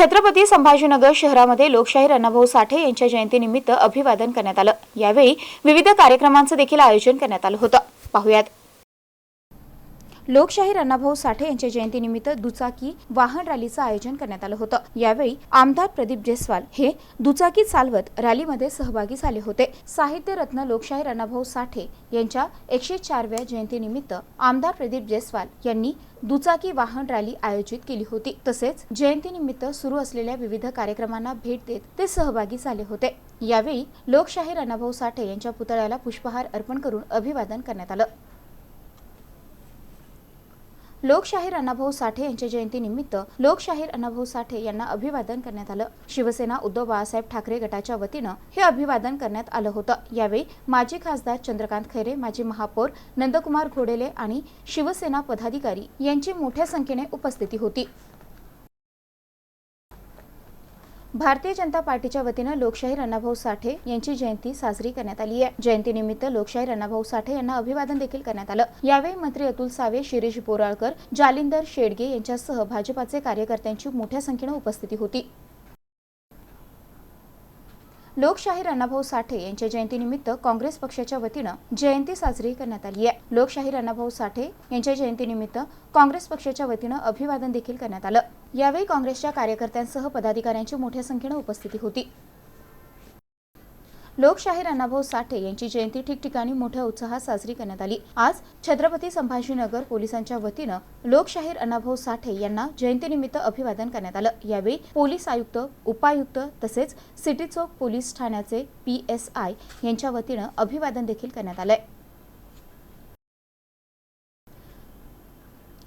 छत्रपती संभाजीनगर शहरामध्ये लोकशाहीर अण्णाभाऊ साठे यांच्या जयंतीनिमित्त अभिवादन करण्यात आलं. यावेळी विविध कार्यक्रमांचं देखील आयोजन करण्यात आलं होतं. पाहुयात. लोकशाहीर अण्णाभाऊ साठे यांच्या जयंतीनिमित्त दुचाकी वाहन रॅलीचं आयोजन करण्यात आलं होतं. यावेळी आमदार प्रदीप जयस्वाल हे दुचाकी चालवत रॅलीमध्ये सहभागी झाले होते. साहित्य रत्न लोकशाहीर अण्णाभाऊ साठे यांच्या एकशे चारव्या जयंतीनिमित्त आमदार प्रदीप जयस्वाल यांनी दुचाकी वाहन रॅली आयोजित केली होती. तसेच जयंतीनिमित्त सुरू असलेल्या विविध कार्यक्रमांना भेट देत ते सहभागी झाले होते. यावेळी लोकशाहीर अण्णाभाऊ साठे यांच्या पुतळ्याला पुष्पहार अर्पण करून अभिवादन करण्यात आलं. लोकशाहीर अण्णाभाऊ साठे यांच्या जयंतीनिमित्त लोकशाहीर अण्णाभाऊ साठे यांना अभिवादन करण्यात आलं. शिवसेना उद्धव बाळासाहेब ठाकरे गटाच्या वतीनं हे अभिवादन करण्यात आलं होतं. यावेळी माजी खासदार चंद्रकांत खैरे माजी महापौर नंदकुमार घोडेले आणि शिवसेना पदाधिकारी यांची मोठ्या संख्येने उपस्थिती होती. भारतीय जनता पार्टीच्या वतीनं लोकशाहीर अण्णाभाऊ साठे यांची जयंती साजरी करण्यात आली आहे. जयंतीनिमित्त लोकशाहीर अण्णाभाऊ साठे यांना अभिवादन देखील करण्यात आलं. यावेळी मंत्री अतुल सावे शिरीष बोराळकर जालिंदर शेडगे यांच्यासह भाजपाचे कार्यकर्त्यांची मोठ्या संख्येनं उपस्थिती होती. लोकशाहीर अण्णाभाऊ साठे यांच्या जयंतीनिमित्त काँग्रेस पक्षाच्या वतीनं जयंती साजरी करण्यात आली आहे. लोकशाहीर अण्णाभाऊ साठे यांच्या जयंतीनिमित्त काँग्रेस पक्षाच्या वतीनं अभिवादन देखील करण्यात आलं. यावेळी काँग्रेसच्या कार्यकर्त्यांसह पदाधिकाऱ्यांची मोठ्या संख्येनं उपस्थिती होती. लोकशाहीर अण्णाभाऊ साठे यांची जयंती ठिकठिकाणी मोठ्या उत्साहात साजरी करण्यात आली. आज छत्रपती संभाजीनगर पोलिसांच्या वतीनं लोकशाहीर अण्णाभाऊ साठे यांना जयंतीनिमित्त अभिवादन करण्यात आलं. यावेळी पोलीस आयुक्त उपायुक्त तसेच सिटी चौक पोलीस ठाण्याचे पी एस आय यांच्या वतीनं अभिवादन देखील करण्यात आलंय.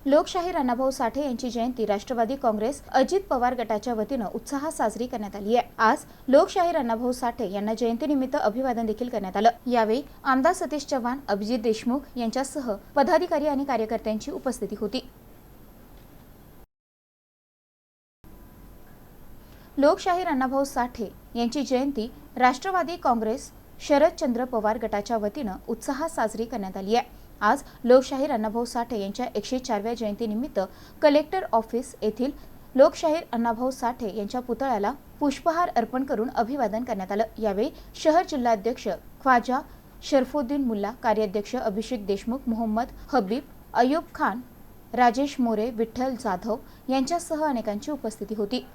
लोकशाहीर अण्णाभाऊ साठे यांची जयंती राष्ट्रवादी काँग्रेस अजित पवार गटाच्या वतीनं उत्साहात साजरी करण्यात आली आहे. आज लोकशाहीर अण्णाभाऊ साठे यांना जयंतीनिमित्त अभिवादन देखील करण्यात आलं. यावेळी आमदार सतीश चव्हाण अभिजित देशमुख यांच्यासह पदाधिकारी आणि कार्यकर्त्यांची उपस्थिती होती. लोकशाहीर अण्णाभाऊ साठे यांची जयंती राष्ट्रवादी काँग्रेस शरदचंद्र पवार गटाच्या वतीनं उत्साहात साजरी करण्यात आली आहे. आज लोकशाहीर अण्णाभाऊ साठे यांच्या एकशे चारव्या जयंतीनिमित्त कलेक्टर ऑफिस येथील लोकशाहीर अण्णाभाऊ साठे यांच्या पुतळ्याला पुष्पहार अर्पण करून अभिवादन करण्यात आलं. यावेळी शहर जिल्हाध्यक्ष ख्वाजा शरफुद्दीन मुल्ला कार्याध्यक्ष अभिषेक देशमुख मोहम्मद हबीब अयूब खान राजेश मोरे विठ्ठल जाधव यांच्यासह अनेकांची उपस्थिती होती.